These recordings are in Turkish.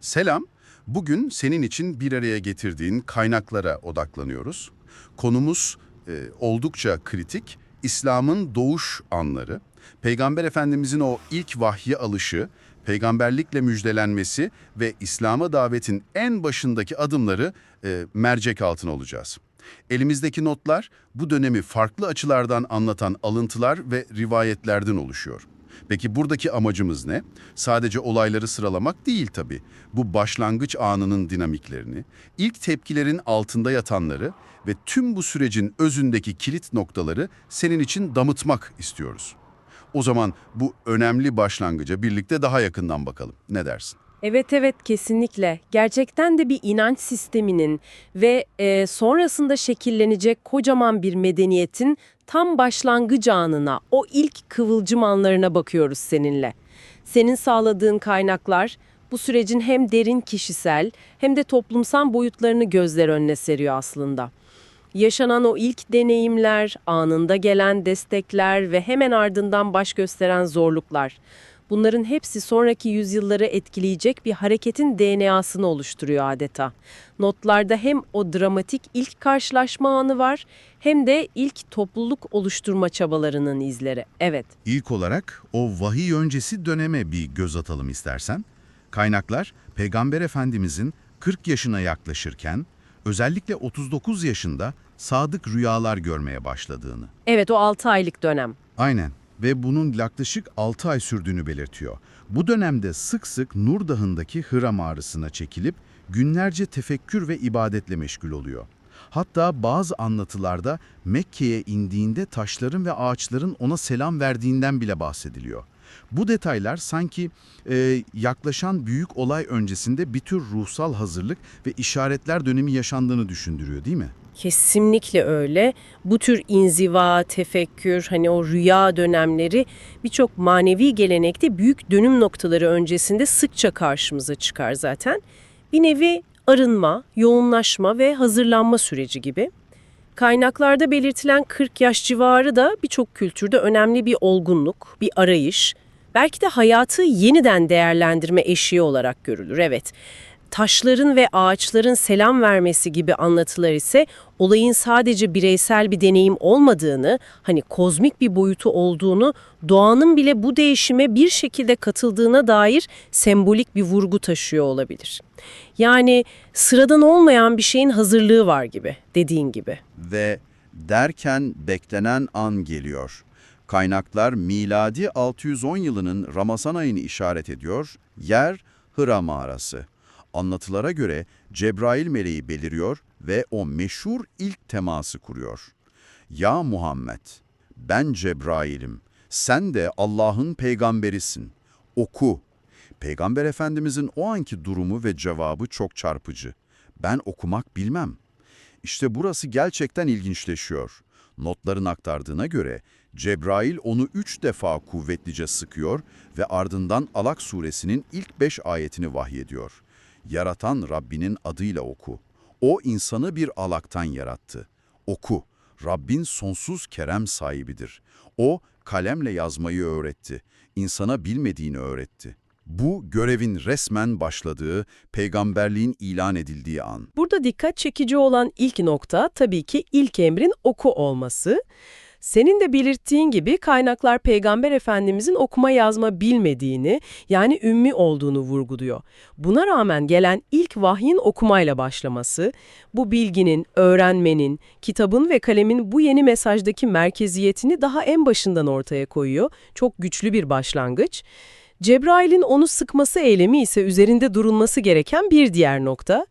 Selam. Bugün senin için bir araya getirdiğin kaynaklara odaklanıyoruz. Konumuz e, oldukça kritik. İslam'ın doğuş anları. Peygamber Efendimizin o ilk vahye alışı, peygamberlikle müjdelenmesi ve İslam'a davetin en başındaki adımları e, mercek altına olacağız. Elimizdeki notlar bu dönemi farklı açılardan anlatan alıntılar ve rivayetlerden oluşuyor. Peki buradaki amacımız ne? Sadece olayları sıralamak değil tabii. Bu başlangıç anının dinamiklerini, ilk tepkilerin altında yatanları ve tüm bu sürecin özündeki kilit noktaları senin için damıtmak istiyoruz. O zaman bu önemli başlangıca birlikte daha yakından bakalım. Ne dersin? Evet evet kesinlikle. Gerçekten de bir inanç sisteminin ve e, sonrasında şekillenecek kocaman bir medeniyetin tam başlangıç anına, o ilk kıvılcım anlarına bakıyoruz seninle. Senin sağladığın kaynaklar bu sürecin hem derin kişisel hem de toplumsal boyutlarını gözler önüne seriyor aslında. Yaşanan o ilk deneyimler, anında gelen destekler ve hemen ardından baş gösteren zorluklar. Bunların hepsi sonraki yüzyılları etkileyecek bir hareketin DNA'sını oluşturuyor adeta. Notlarda hem o dramatik ilk karşılaşma anı var hem de ilk topluluk oluşturma çabalarının izleri. Evet. İlk olarak o vahiy öncesi döneme bir göz atalım istersen. Kaynaklar Peygamber Efendimizin 40 yaşına yaklaşırken özellikle 39 yaşında sadık rüyalar görmeye başladığını. Evet o 6 aylık dönem. Aynen ve bunun yaklaşık 6 ay sürdüğünü belirtiyor. Bu dönemde sık sık Nur Dağı'ndaki Hıra mağarasına çekilip günlerce tefekkür ve ibadetle meşgul oluyor. Hatta bazı anlatılarda Mekke'ye indiğinde taşların ve ağaçların ona selam verdiğinden bile bahsediliyor. Bu detaylar sanki e, yaklaşan büyük olay öncesinde bir tür ruhsal hazırlık ve işaretler dönemi yaşandığını düşündürüyor değil mi? Kesinlikle öyle. Bu tür inziva, tefekkür, hani o rüya dönemleri birçok manevi gelenekte büyük dönüm noktaları öncesinde sıkça karşımıza çıkar zaten. Bir nevi arınma, yoğunlaşma ve hazırlanma süreci gibi. Kaynaklarda belirtilen 40 yaş civarı da birçok kültürde önemli bir olgunluk, bir arayış, belki de hayatı yeniden değerlendirme eşiği olarak görülür, evet. Taşların ve ağaçların selam vermesi gibi anlatılar ise olayın sadece bireysel bir deneyim olmadığını, hani kozmik bir boyutu olduğunu, doğanın bile bu değişime bir şekilde katıldığına dair sembolik bir vurgu taşıyor olabilir. Yani sıradan olmayan bir şeyin hazırlığı var gibi, dediğin gibi. Ve derken beklenen an geliyor. Kaynaklar miladi 610 yılının Ramazan ayını işaret ediyor. Yer Hıra mağarası. Anlatılara göre Cebrail meleği beliriyor ve o meşhur ilk teması kuruyor. Ya Muhammed, ben Cebrail'im. Sen de Allah'ın peygamberisin. Oku. Peygamber Efendimizin o anki durumu ve cevabı çok çarpıcı. Ben okumak bilmem. İşte burası gerçekten ilginçleşiyor. Notların aktardığına göre Cebrail onu üç defa kuvvetlice sıkıyor ve ardından Alak suresinin ilk beş ayetini vahyediyor. Yaratan Rabbinin adıyla oku. O insanı bir alaktan yarattı. Oku. Rabbin sonsuz kerem sahibidir. O kalemle yazmayı öğretti. İnsana bilmediğini öğretti. Bu görevin resmen başladığı, peygamberliğin ilan edildiği an. Burada dikkat çekici olan ilk nokta tabii ki ilk emrin oku olması. Senin de belirttiğin gibi kaynaklar Peygamber Efendimizin okuma yazma bilmediğini, yani ümmi olduğunu vurguluyor. Buna rağmen gelen ilk vahyin okumayla başlaması, bu bilginin, öğrenmenin, kitabın ve kalemin bu yeni mesajdaki merkeziyetini daha en başından ortaya koyuyor. Çok güçlü bir başlangıç. Cebrail'in onu sıkması eylemi ise üzerinde durulması gereken bir diğer nokta.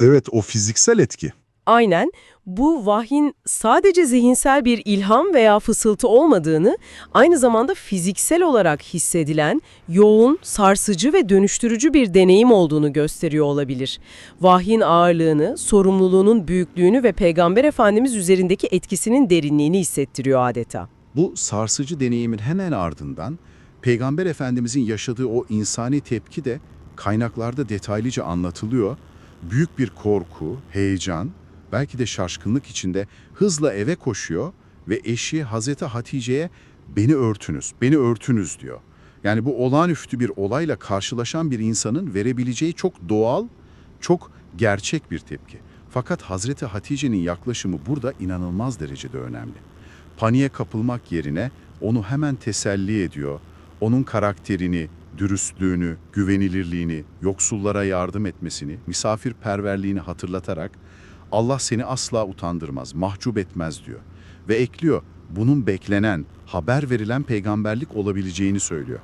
Evet, o fiziksel etki. Aynen bu vahyin sadece zihinsel bir ilham veya fısıltı olmadığını, aynı zamanda fiziksel olarak hissedilen, yoğun, sarsıcı ve dönüştürücü bir deneyim olduğunu gösteriyor olabilir. Vahyin ağırlığını, sorumluluğunun büyüklüğünü ve Peygamber Efendimiz üzerindeki etkisinin derinliğini hissettiriyor adeta. Bu sarsıcı deneyimin hemen ardından Peygamber Efendimizin yaşadığı o insani tepki de kaynaklarda detaylıca anlatılıyor. Büyük bir korku, heyecan, belki de şaşkınlık içinde hızla eve koşuyor ve eşi Hazreti Hatice'ye beni örtünüz, beni örtünüz diyor. Yani bu olağanüstü bir olayla karşılaşan bir insanın verebileceği çok doğal, çok gerçek bir tepki. Fakat Hazreti Hatice'nin yaklaşımı burada inanılmaz derecede önemli. Paniğe kapılmak yerine onu hemen teselli ediyor. Onun karakterini, dürüstlüğünü, güvenilirliğini, yoksullara yardım etmesini, misafirperverliğini hatırlatarak Allah seni asla utandırmaz, mahcup etmez diyor. Ve ekliyor, bunun beklenen, haber verilen peygamberlik olabileceğini söylüyor.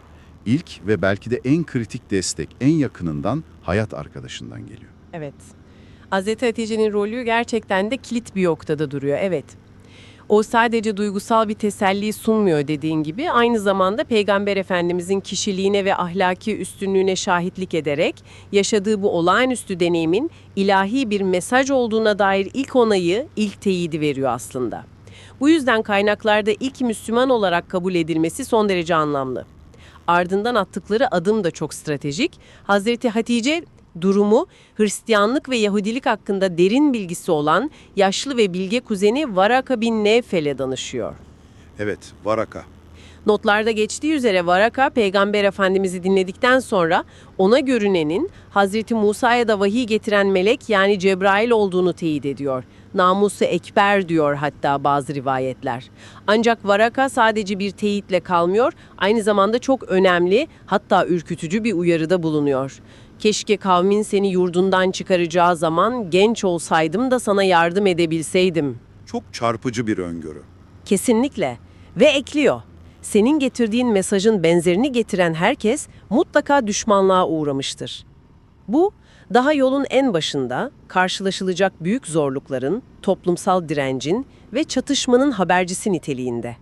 İlk ve belki de en kritik destek, en yakınından hayat arkadaşından geliyor. Evet. Hazreti Hatice'nin rolü gerçekten de kilit bir noktada duruyor. Evet. O sadece duygusal bir teselli sunmuyor dediğin gibi, aynı zamanda Peygamber Efendimizin kişiliğine ve ahlaki üstünlüğüne şahitlik ederek yaşadığı bu olağanüstü deneyimin ilahi bir mesaj olduğuna dair ilk onayı, ilk teyidi veriyor aslında. Bu yüzden kaynaklarda ilk Müslüman olarak kabul edilmesi son derece anlamlı. Ardından attıkları adım da çok stratejik. Hazreti Hatice durumu Hristiyanlık ve Yahudilik hakkında derin bilgisi olan yaşlı ve bilge kuzeni Varaka bin Nevfel'e danışıyor. Evet, Varaka. Notlarda geçtiği üzere Varaka, Peygamber Efendimiz'i dinledikten sonra ona görünenin Hazreti Musa'ya da vahiy getiren melek yani Cebrail olduğunu teyit ediyor. Namusu ekber diyor hatta bazı rivayetler. Ancak Varaka sadece bir teyitle kalmıyor, aynı zamanda çok önemli hatta ürkütücü bir uyarıda bulunuyor. Keşke kavmin seni yurdundan çıkaracağı zaman genç olsaydım da sana yardım edebilseydim. Çok çarpıcı bir öngörü. Kesinlikle. Ve ekliyor. Senin getirdiğin mesajın benzerini getiren herkes mutlaka düşmanlığa uğramıştır. Bu, daha yolun en başında karşılaşılacak büyük zorlukların, toplumsal direncin ve çatışmanın habercisi niteliğinde.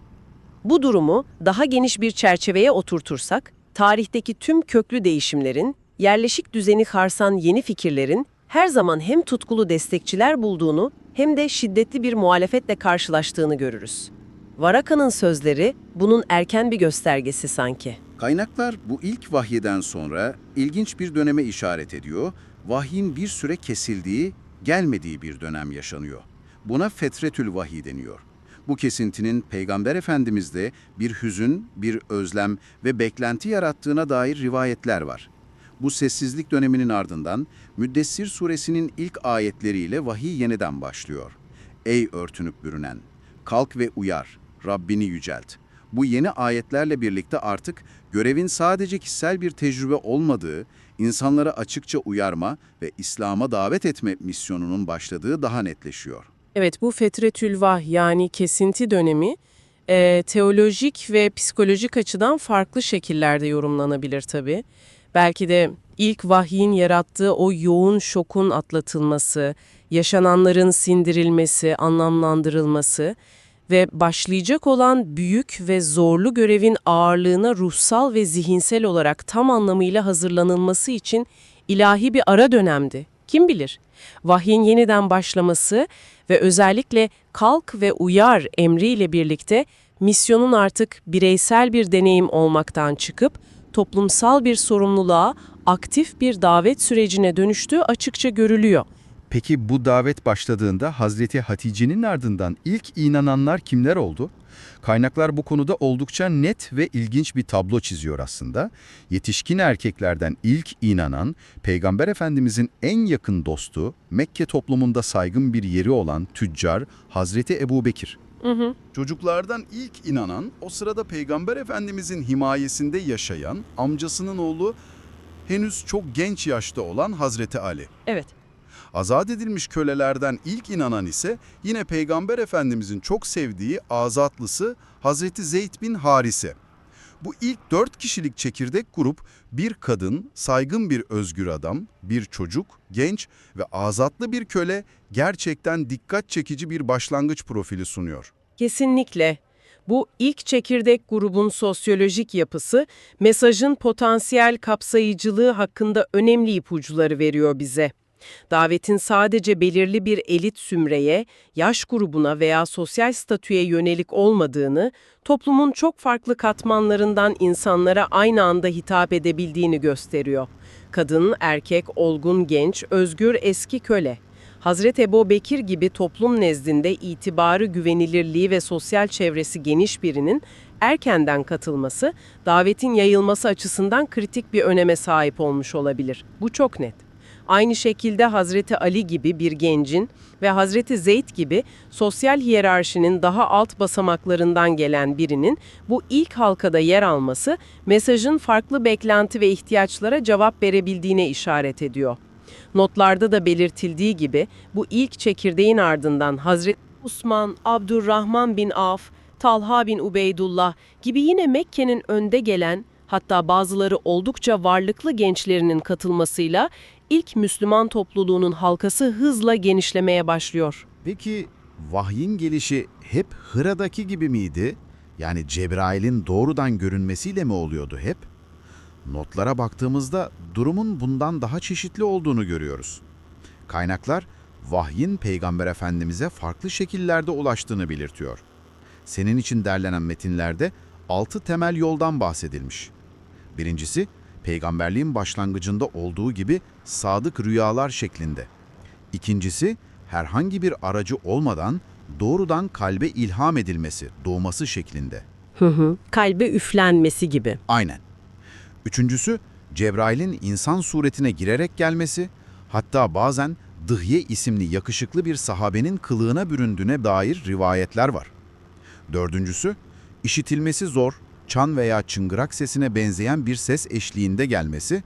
Bu durumu daha geniş bir çerçeveye oturtursak, tarihteki tüm köklü değişimlerin, yerleşik düzeni harsan yeni fikirlerin her zaman hem tutkulu destekçiler bulduğunu hem de şiddetli bir muhalefetle karşılaştığını görürüz. Varaka'nın sözleri bunun erken bir göstergesi sanki. Kaynaklar bu ilk vahyeden sonra ilginç bir döneme işaret ediyor. Vahyin bir süre kesildiği, gelmediği bir dönem yaşanıyor. Buna fetretül vahiy deniyor. Bu kesintinin Peygamber Efendimiz'de bir hüzün, bir özlem ve beklenti yarattığına dair rivayetler var. Bu sessizlik döneminin ardından Müddessir suresinin ilk ayetleriyle vahiy yeniden başlıyor. Ey örtünüp bürünen! Kalk ve uyar, Rabbini yücelt. Bu yeni ayetlerle birlikte artık görevin sadece kişisel bir tecrübe olmadığı, insanlara açıkça uyarma ve İslam'a davet etme misyonunun başladığı daha netleşiyor. Evet bu fetretül vah yani kesinti dönemi e, teolojik ve psikolojik açıdan farklı şekillerde yorumlanabilir tabii. Belki de ilk vahyin yarattığı o yoğun şokun atlatılması, yaşananların sindirilmesi, anlamlandırılması ve başlayacak olan büyük ve zorlu görevin ağırlığına ruhsal ve zihinsel olarak tam anlamıyla hazırlanılması için ilahi bir ara dönemdi. Kim bilir? Vahyin yeniden başlaması ve özellikle kalk ve uyar emriyle birlikte misyonun artık bireysel bir deneyim olmaktan çıkıp toplumsal bir sorumluluğa, aktif bir davet sürecine dönüştüğü açıkça görülüyor. Peki bu davet başladığında Hazreti Hatice'nin ardından ilk inananlar kimler oldu? Kaynaklar bu konuda oldukça net ve ilginç bir tablo çiziyor aslında. Yetişkin erkeklerden ilk inanan, Peygamber Efendimizin en yakın dostu, Mekke toplumunda saygın bir yeri olan tüccar Hazreti Ebu Bekir. Çocuklardan ilk inanan, o sırada Peygamber Efendimizin himayesinde yaşayan amcasının oğlu henüz çok genç yaşta olan Hazreti Ali. Evet. Azat edilmiş kölelerden ilk inanan ise yine Peygamber Efendimizin çok sevdiği azatlısı Hazreti Zeyd bin Harise. Bu ilk dört kişilik çekirdek grup bir kadın, saygın bir özgür adam, bir çocuk, genç ve azatlı bir köle gerçekten dikkat çekici bir başlangıç profili sunuyor. Kesinlikle. Bu ilk çekirdek grubun sosyolojik yapısı, mesajın potansiyel kapsayıcılığı hakkında önemli ipuçları veriyor bize. Davetin sadece belirli bir elit sümreye, yaş grubuna veya sosyal statüye yönelik olmadığını, toplumun çok farklı katmanlarından insanlara aynı anda hitap edebildiğini gösteriyor. Kadın, erkek, olgun, genç, özgür, eski köle. Hazreti Ebu Bekir gibi toplum nezdinde itibarı, güvenilirliği ve sosyal çevresi geniş birinin erkenden katılması, davetin yayılması açısından kritik bir öneme sahip olmuş olabilir. Bu çok net. Aynı şekilde Hazreti Ali gibi bir gencin ve Hazreti Zeyd gibi sosyal hiyerarşinin daha alt basamaklarından gelen birinin bu ilk halkada yer alması mesajın farklı beklenti ve ihtiyaçlara cevap verebildiğine işaret ediyor. Notlarda da belirtildiği gibi bu ilk çekirdeğin ardından Hazreti Osman, Abdurrahman bin Af, Talha bin Ubeydullah gibi yine Mekke'nin önde gelen hatta bazıları oldukça varlıklı gençlerinin katılmasıyla ilk Müslüman topluluğunun halkası hızla genişlemeye başlıyor. Peki vahyin gelişi hep Hıra'daki gibi miydi? Yani Cebrail'in doğrudan görünmesiyle mi oluyordu hep? Notlara baktığımızda durumun bundan daha çeşitli olduğunu görüyoruz. Kaynaklar vahyin Peygamber Efendimiz'e farklı şekillerde ulaştığını belirtiyor. Senin için derlenen metinlerde altı temel yoldan bahsedilmiş. Birincisi, peygamberliğin başlangıcında olduğu gibi sadık rüyalar şeklinde. İkincisi, herhangi bir aracı olmadan doğrudan kalbe ilham edilmesi, doğması şeklinde. Hı hı. Kalbe üflenmesi gibi. Aynen. Üçüncüsü, Cebrail'in insan suretine girerek gelmesi, hatta bazen Dıhye isimli yakışıklı bir sahabenin kılığına büründüğüne dair rivayetler var. Dördüncüsü, işitilmesi zor, çan veya çıngırak sesine benzeyen bir ses eşliğinde gelmesi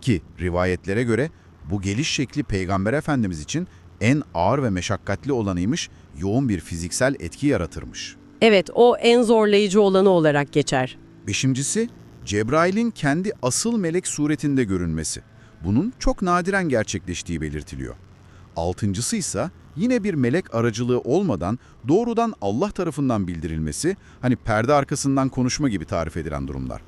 ki rivayetlere göre bu geliş şekli Peygamber Efendimiz için en ağır ve meşakkatli olanıymış, yoğun bir fiziksel etki yaratırmış. Evet, o en zorlayıcı olanı olarak geçer. Beşincisi, Cebrail'in kendi asıl melek suretinde görünmesi. Bunun çok nadiren gerçekleştiği belirtiliyor. Altıncısı ise yine bir melek aracılığı olmadan doğrudan Allah tarafından bildirilmesi, hani perde arkasından konuşma gibi tarif edilen durumlar.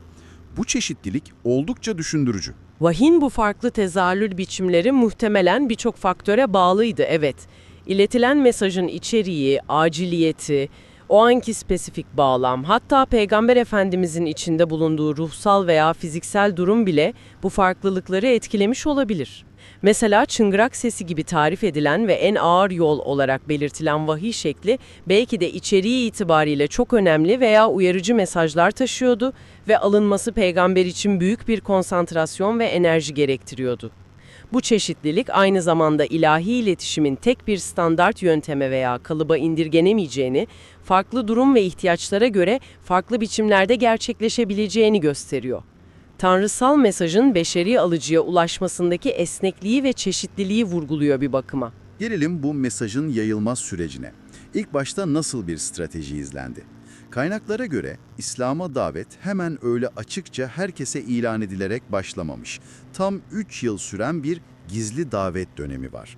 Bu çeşitlilik oldukça düşündürücü. Vahyin bu farklı tezahür biçimleri muhtemelen birçok faktöre bağlıydı, evet. İletilen mesajın içeriği, aciliyeti, o anki spesifik bağlam, hatta Peygamber Efendimizin içinde bulunduğu ruhsal veya fiziksel durum bile bu farklılıkları etkilemiş olabilir. Mesela çıngırak sesi gibi tarif edilen ve en ağır yol olarak belirtilen vahiy şekli belki de içeriği itibariyle çok önemli veya uyarıcı mesajlar taşıyordu ve alınması peygamber için büyük bir konsantrasyon ve enerji gerektiriyordu. Bu çeşitlilik aynı zamanda ilahi iletişimin tek bir standart yönteme veya kalıba indirgenemeyeceğini, farklı durum ve ihtiyaçlara göre farklı biçimlerde gerçekleşebileceğini gösteriyor. Tanrısal mesajın beşeri alıcıya ulaşmasındaki esnekliği ve çeşitliliği vurguluyor bir bakıma. Gelelim bu mesajın yayılmaz sürecine. İlk başta nasıl bir strateji izlendi? Kaynaklara göre İslam'a davet hemen öyle açıkça herkese ilan edilerek başlamamış. Tam 3 yıl süren bir gizli davet dönemi var.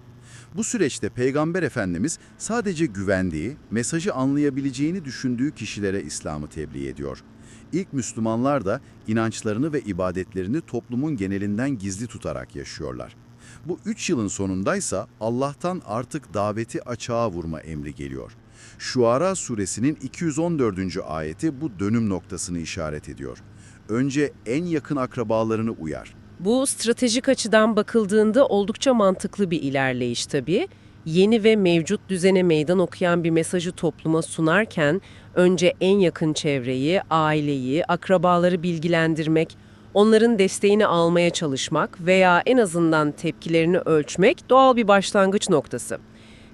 Bu süreçte Peygamber Efendimiz sadece güvendiği, mesajı anlayabileceğini düşündüğü kişilere İslam'ı tebliğ ediyor. İlk Müslümanlar da inançlarını ve ibadetlerini toplumun genelinden gizli tutarak yaşıyorlar. Bu üç yılın sonundaysa Allah'tan artık daveti açığa vurma emri geliyor. Şuara suresinin 214. ayeti bu dönüm noktasını işaret ediyor. Önce en yakın akrabalarını uyar. Bu stratejik açıdan bakıldığında oldukça mantıklı bir ilerleyiş tabii. Yeni ve mevcut düzene meydan okuyan bir mesajı topluma sunarken önce en yakın çevreyi, aileyi, akrabaları bilgilendirmek, onların desteğini almaya çalışmak veya en azından tepkilerini ölçmek doğal bir başlangıç noktası.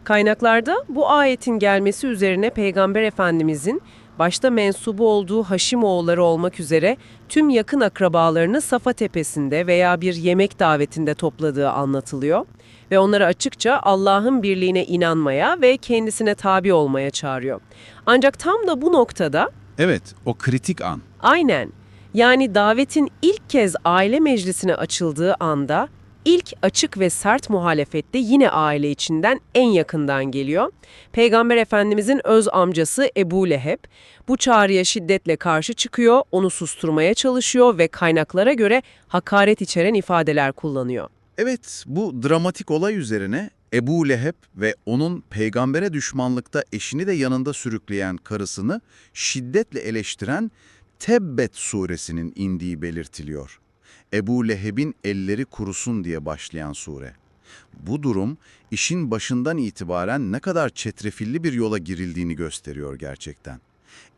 Kaynaklarda bu ayetin gelmesi üzerine Peygamber Efendimizin başta mensubu olduğu Haşimoğulları olmak üzere tüm yakın akrabalarını Safa Tepesi'nde veya bir yemek davetinde topladığı anlatılıyor ve onları açıkça Allah'ın birliğine inanmaya ve kendisine tabi olmaya çağırıyor. Ancak tam da bu noktada Evet, o kritik an. Aynen. Yani davetin ilk kez aile meclisine açıldığı anda ilk açık ve sert muhalefette yine aile içinden en yakından geliyor. Peygamber Efendimizin öz amcası Ebu Leheb bu çağrıya şiddetle karşı çıkıyor, onu susturmaya çalışıyor ve kaynaklara göre hakaret içeren ifadeler kullanıyor. Evet, bu dramatik olay üzerine Ebu Leheb ve onun peygambere düşmanlıkta eşini de yanında sürükleyen karısını şiddetle eleştiren Tebbet suresinin indiği belirtiliyor. Ebu Leheb'in elleri kurusun diye başlayan sure. Bu durum işin başından itibaren ne kadar çetrefilli bir yola girildiğini gösteriyor gerçekten.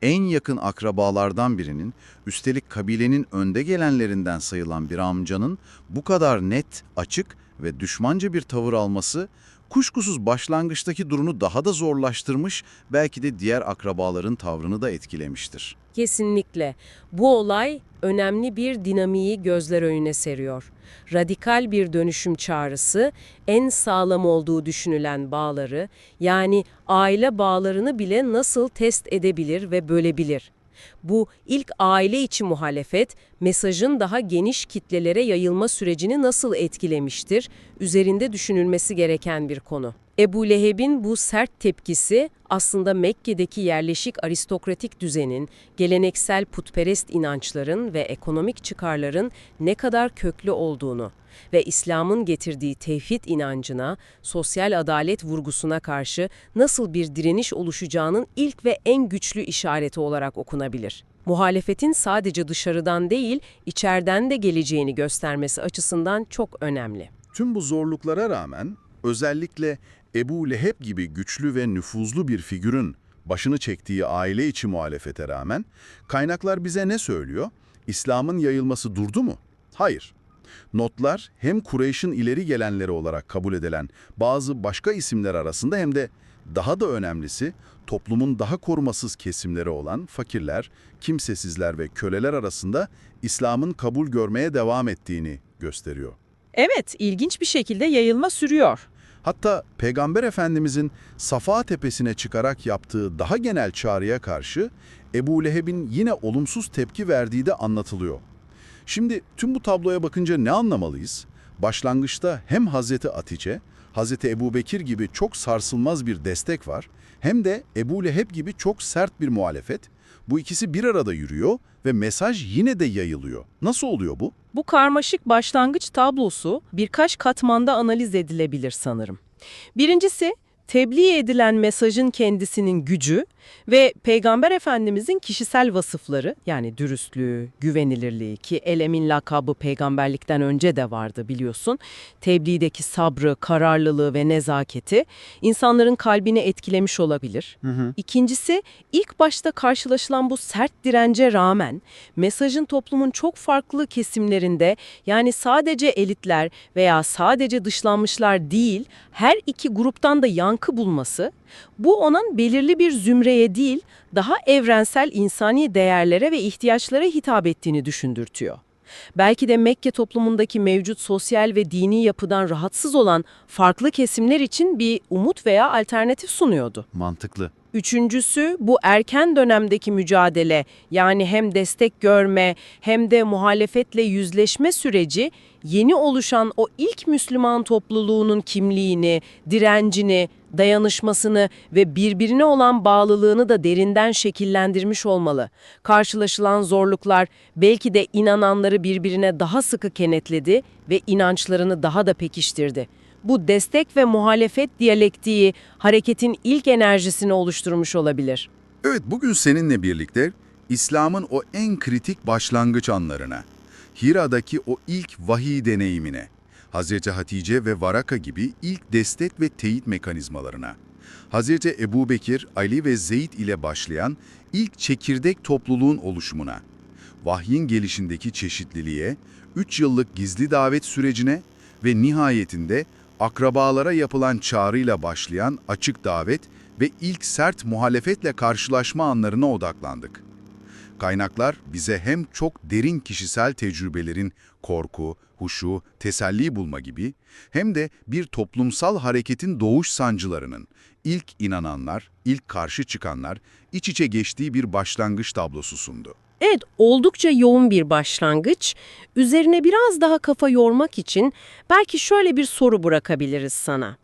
En yakın akrabalardan birinin, üstelik kabilenin önde gelenlerinden sayılan bir amcanın bu kadar net, açık ve düşmanca bir tavır alması, kuşkusuz başlangıçtaki durumu daha da zorlaştırmış, belki de diğer akrabaların tavrını da etkilemiştir. Kesinlikle. Bu olay önemli bir dinamiği gözler önüne seriyor. Radikal bir dönüşüm çağrısı, en sağlam olduğu düşünülen bağları, yani aile bağlarını bile nasıl test edebilir ve bölebilir? Bu ilk aile içi muhalefet, mesajın daha geniş kitlelere yayılma sürecini nasıl etkilemiştir, üzerinde düşünülmesi gereken bir konu. Ebu Leheb'in bu sert tepkisi aslında Mekke'deki yerleşik aristokratik düzenin, geleneksel putperest inançların ve ekonomik çıkarların ne kadar köklü olduğunu ve İslam'ın getirdiği tevhid inancına, sosyal adalet vurgusuna karşı nasıl bir direniş oluşacağının ilk ve en güçlü işareti olarak okunabilir. Muhalefetin sadece dışarıdan değil, içeriden de geleceğini göstermesi açısından çok önemli. Tüm bu zorluklara rağmen özellikle Ebu Leheb gibi güçlü ve nüfuzlu bir figürün başını çektiği aile içi muhalefete rağmen kaynaklar bize ne söylüyor? İslam'ın yayılması durdu mu? Hayır. Notlar hem Kureyş'in ileri gelenleri olarak kabul edilen bazı başka isimler arasında hem de daha da önemlisi toplumun daha korumasız kesimleri olan fakirler, kimsesizler ve köleler arasında İslam'ın kabul görmeye devam ettiğini gösteriyor. Evet, ilginç bir şekilde yayılma sürüyor. Hatta Peygamber Efendimizin Safa Tepesi'ne çıkarak yaptığı daha genel çağrıya karşı Ebu Leheb'in yine olumsuz tepki verdiği de anlatılıyor. Şimdi tüm bu tabloya bakınca ne anlamalıyız? Başlangıçta hem Hazreti Atice, Hazreti Ebu Bekir gibi çok sarsılmaz bir destek var, hem de Ebu Leheb gibi çok sert bir muhalefet. Bu ikisi bir arada yürüyor ve mesaj yine de yayılıyor. Nasıl oluyor bu? Bu karmaşık başlangıç tablosu birkaç katmanda analiz edilebilir sanırım. Birincisi, tebliğ edilen mesajın kendisinin gücü ve Peygamber Efendimizin kişisel vasıfları yani dürüstlüğü, güvenilirliği ki Elem'in lakabı peygamberlikten önce de vardı biliyorsun. Tebliğdeki sabrı, kararlılığı ve nezaketi insanların kalbini etkilemiş olabilir. İkincisi, ilk başta karşılaşılan bu sert dirence rağmen mesajın toplumun çok farklı kesimlerinde yani sadece elitler veya sadece dışlanmışlar değil her iki gruptan da yankı bulması bu onun belirli bir zümreye değil, daha evrensel insani değerlere ve ihtiyaçlara hitap ettiğini düşündürtüyor. Belki de Mekke toplumundaki mevcut sosyal ve dini yapıdan rahatsız olan farklı kesimler için bir umut veya alternatif sunuyordu. Mantıklı. Üçüncüsü bu erken dönemdeki mücadele yani hem destek görme hem de muhalefetle yüzleşme süreci yeni oluşan o ilk Müslüman topluluğunun kimliğini, direncini, dayanışmasını ve birbirine olan bağlılığını da derinden şekillendirmiş olmalı. Karşılaşılan zorluklar belki de inananları birbirine daha sıkı kenetledi ve inançlarını daha da pekiştirdi. Bu destek ve muhalefet diyalektiği hareketin ilk enerjisini oluşturmuş olabilir. Evet, bugün seninle birlikte İslam'ın o en kritik başlangıç anlarına, Hira'daki o ilk vahiy deneyimine, Hazreti Hatice ve Varaka gibi ilk destek ve teyit mekanizmalarına, Hazreti Ebu Bekir, Ali ve Zeyd ile başlayan ilk çekirdek topluluğun oluşumuna, vahyin gelişindeki çeşitliliğe, 3 yıllık gizli davet sürecine ve nihayetinde akrabalara yapılan çağrıyla başlayan açık davet ve ilk sert muhalefetle karşılaşma anlarına odaklandık. Kaynaklar bize hem çok derin kişisel tecrübelerin korku, huşu, teselli bulma gibi hem de bir toplumsal hareketin doğuş sancılarının ilk inananlar, ilk karşı çıkanlar iç içe geçtiği bir başlangıç tablosu sundu. Evet, oldukça yoğun bir başlangıç. Üzerine biraz daha kafa yormak için belki şöyle bir soru bırakabiliriz sana.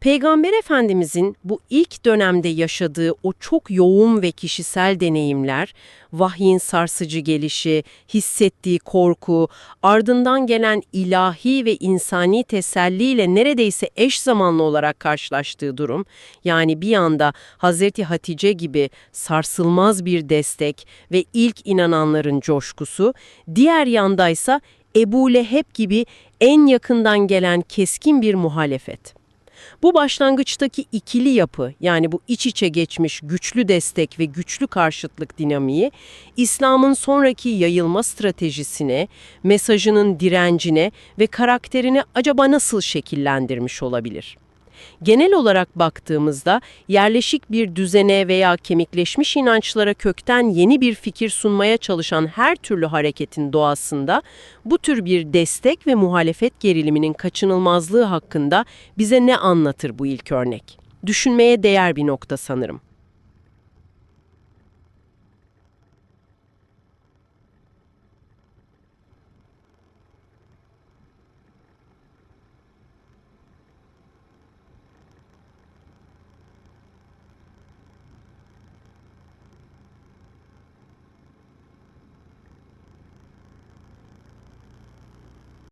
Peygamber Efendimizin bu ilk dönemde yaşadığı o çok yoğun ve kişisel deneyimler, vahyin sarsıcı gelişi, hissettiği korku, ardından gelen ilahi ve insani teselliyle neredeyse eş zamanlı olarak karşılaştığı durum, yani bir yanda Hazreti Hatice gibi sarsılmaz bir destek ve ilk inananların coşkusu, diğer yandaysa Ebu Leheb gibi en yakından gelen keskin bir muhalefet. Bu başlangıçtaki ikili yapı yani bu iç içe geçmiş güçlü destek ve güçlü karşıtlık dinamiği İslam'ın sonraki yayılma stratejisine, mesajının direncine ve karakterini acaba nasıl şekillendirmiş olabilir? Genel olarak baktığımızda yerleşik bir düzene veya kemikleşmiş inançlara kökten yeni bir fikir sunmaya çalışan her türlü hareketin doğasında bu tür bir destek ve muhalefet geriliminin kaçınılmazlığı hakkında bize ne anlatır bu ilk örnek? Düşünmeye değer bir nokta sanırım.